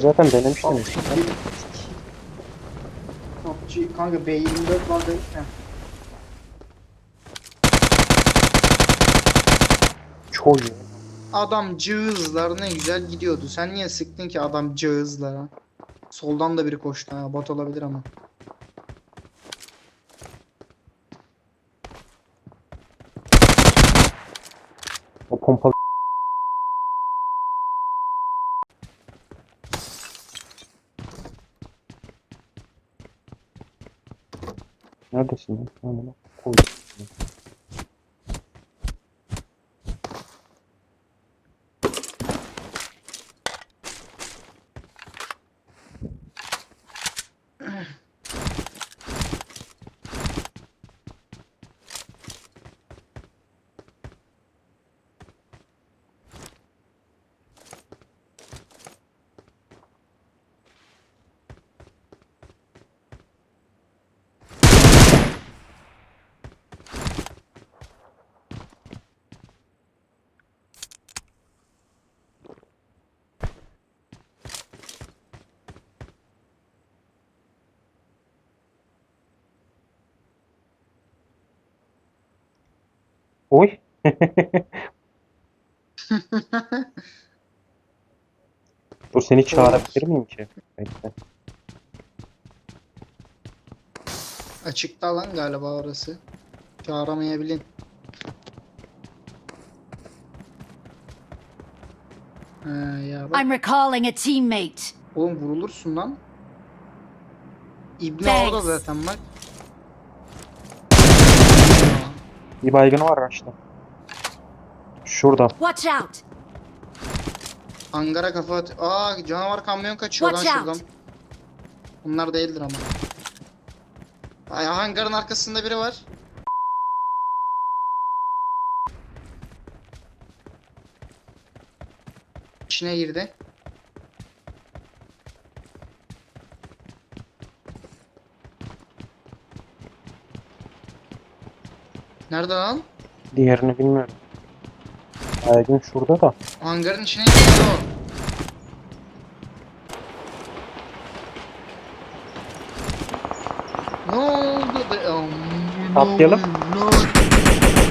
Zaten denemiştiniz. PUBG kanka B24 vardı. Heh. Çoğu iyi. Adam cığızlar ne güzel gidiyordu. Sen niye sıktın ki adam cığızlara? Soldan da biri koştu ha. Bot olabilir ama. O pompalı してしまったもの、行為ですね。Oy. Dur seni çağırabilir miyim ki? Bekle. Açıkta lan galiba orası. Çağıramayabilin. Ha ya bak. I'm recalling a teammate. Oğlum vurulursun lan. İbni Thanks. orada zaten bak. Bir baygını var açta. Şurada. Watch out! Hangara kafa at. Aa canavar kamyon kaçıyor lan Watch şuradan. out. Bunlar değildir ama. Ay hangarın arkasında biri var. İçine girdi. Nerede lan? Diğerini bilmiyorum. Baygın şurada da. Hangarın içine girdi o. Ne oldu be? Atlayalım.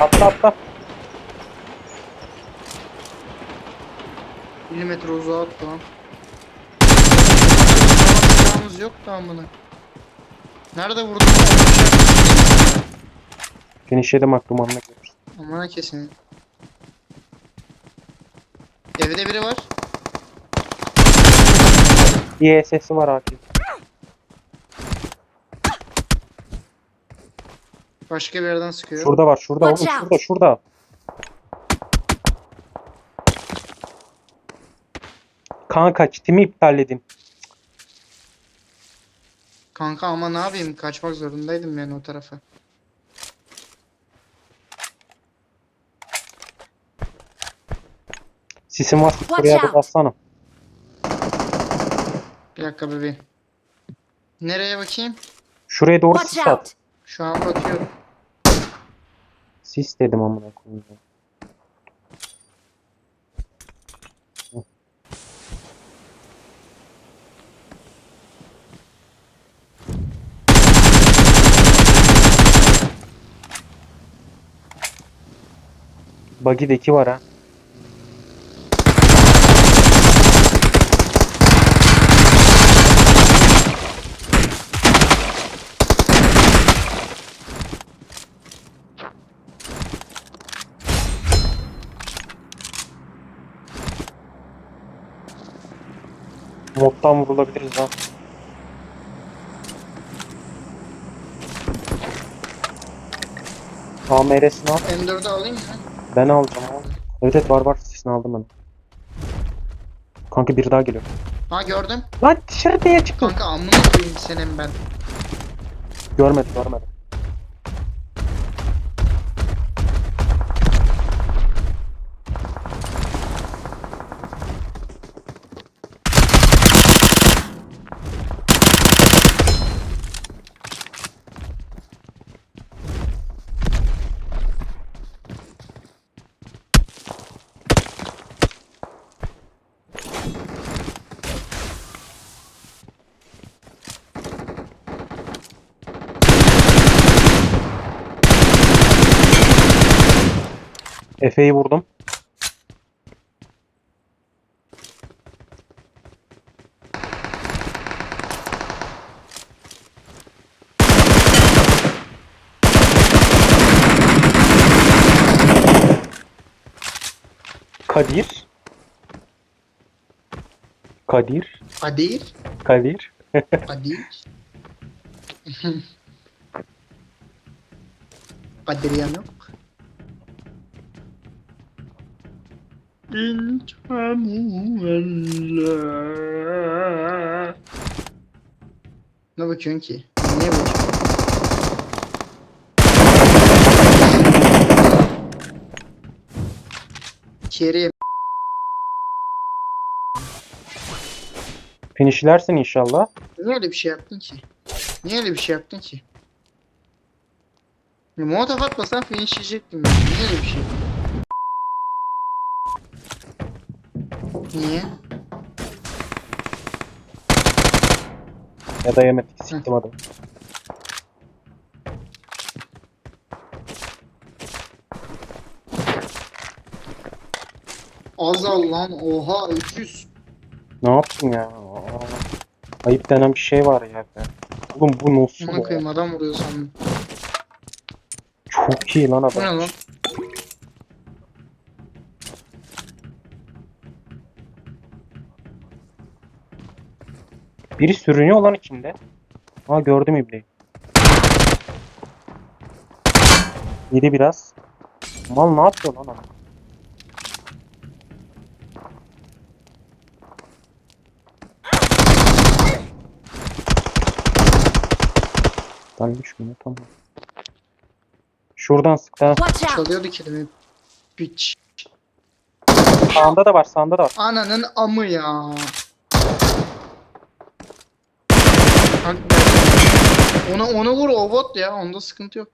Atla atla. Milimetre uzağa attı lan. Silahımız yok da amına. Nerede vurdun? Finish yedim aklım anına gelir. Amına kesin. Evde biri var. Bir sesi var Akif. Başka bir yerden sıkıyor. Şurada var şurada oğlum Watch şurada şurada. Kanka kitimi iptal edin. Kanka ama ne yapayım? Kaçmak zorundaydım yani o tarafa. Sisim var. Buraya da bassana. Bir dakika bebeğim. Nereye bakayım? Şuraya doğru Watch sis at. Şu an bakıyorum. Sis dedim amına koyayım. Buggy'deki var ha. Moddan vurulabiliriz ha. AMR'sini al. M4'ü alayım mı? Ben alacağım abi. Evet evet var var sesini aldım ben. Kanka biri daha geliyor. Ha gördüm. Lan dışarıya çıktım. Kanka amına koyayım senin ben. Görmedi görmedi. Efe'yi vurdum. Kadir. Kadir. Kadir. Kadir. Kadir. Kadir yanık. Ne bakıyorsun ki? Neye bakıyorsun? Kerim. Finishlersin inşallah. Niye öyle bir şey yaptın ki? Niye öyle bir şey yaptın ki? Ya, Molotov atmasan finishleyecektim ben. Niye öyle bir şey yaptın? Niye? Ya da yemedik. Siktim adamı. Azal lan oha 300. Ne yaptın ya? Aa, Ayıp denen bir şey var ya. be. Oğlum bu nasıl Ona ya? koyayım adam vuruyor sandım. Çok iyi lan Bu ne adam. lan? Biri sürünüyor lan içinde. Aa gördüm ibneyi. Yedi biraz. Mal ne yapıyor lan adam? Ben düşmüyor tamam. Şuradan sıktı ha. Çalıyordu kelime. Piç. Sağında da var sağında da var. Ananın amı ya. Bak, Onu onu vur o bot ya onda sıkıntı yok.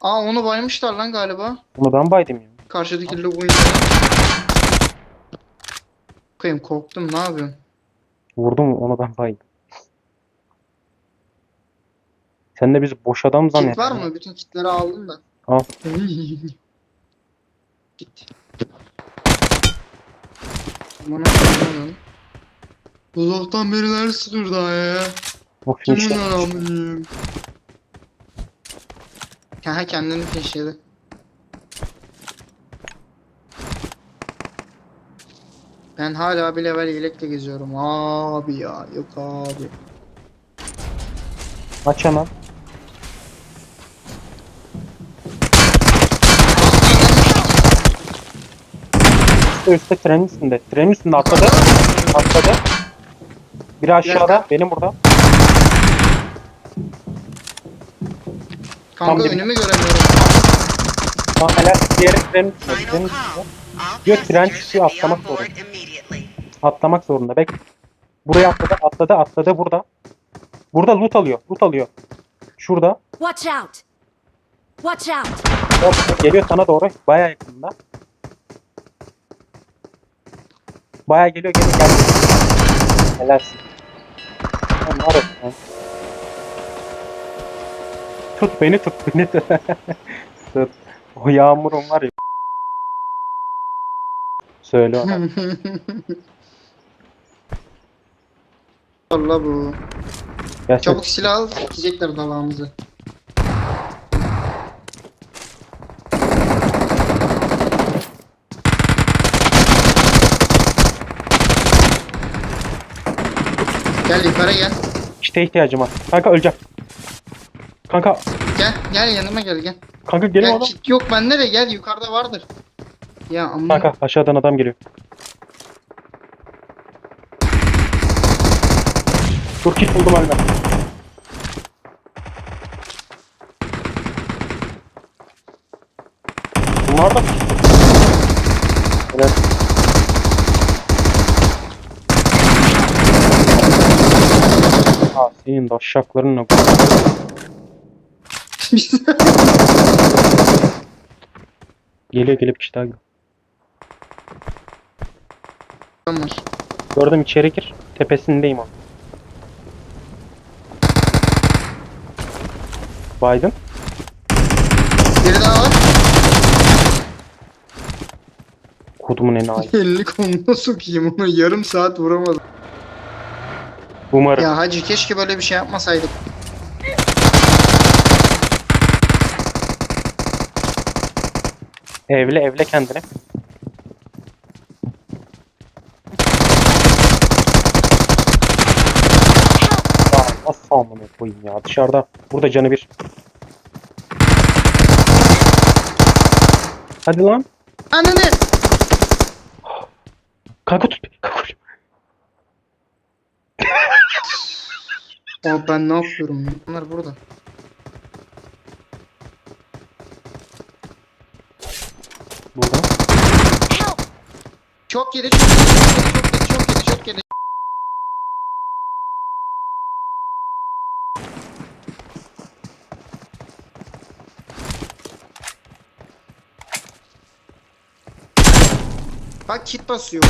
Aa onu baymışlar lan galiba. Bunu ben baydım ya. Karşıdaki yüzünden. Bakayım korktum ne yapıyorsun? Vurdum onu ben baydım. Sen de bizi boş adam Kit var mı? Bütün kitleri aldım da. Al. Git. Bana. Uzaktan birileri sıkıyor daha ya. Bu Kimin finişler. aramıyım? Ha kendini finişledi. Ben hala bir level yelekle geziyorum. Abi ya yok abi. Aç hemen. Üstte üstte trenin üstünde. Trenin üstünde atladı. Atladı. Biri aşağıda. Benim burada. Kanka Tam önümü göremiyorum. Tamam helal. Diğeri call. All Diyor, tren çıkıyor, atlamak zorunda. Atlamak zorunda. Bek. Buraya atladı. Atladı. Atladı burada. Burada loot alıyor. Loot alıyor. Şurada. Watch out! Watch out! Hop, geliyor sana doğru. Baya yakında. Baya geliyor geliyor gel. Helalsin. Sen. Tut beni tut beni tut. tut. O yağmurun var ya. Söyle ona. Allah bu. Gelsin. Çabuk silah al. Sikecekler dalağımızı. Gel yukarı gel. İşte ihtiyacım var. Kanka öleceğim. Kanka. Gel gel yanıma gel gel. Kanka geliyor Gel adam. kit yok bende de gel yukarıda vardır. Ya amma. Kanka aşağıdan adam geliyor. Dur kit buldum hala. Bunlar da Evet. Aa, senin de aşaklarınla geliyor gelip işte abi. var. Gördüm içeri gir. Tepesindeyim o. Biden. Biri daha var. Kodumun enayi. Elini koluna sokayım onu yarım saat vuramadım. Umarım. Ya hacı keşke böyle bir şey yapmasaydık. Evle evle kendini. Nasıl amına koyayım ya dışarıda. Burada canı bir. Hadi lan. Ananı! Kanka tut. Kanka. Aa, ben ne yapıyorum ya? Bunlar. Burada. Çok yedi, çok yedi, çok yedi, çok yedi, çok yedi. Bak kit basıyor.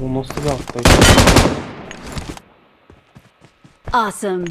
Bu nasıl bir atlayış? Awesome.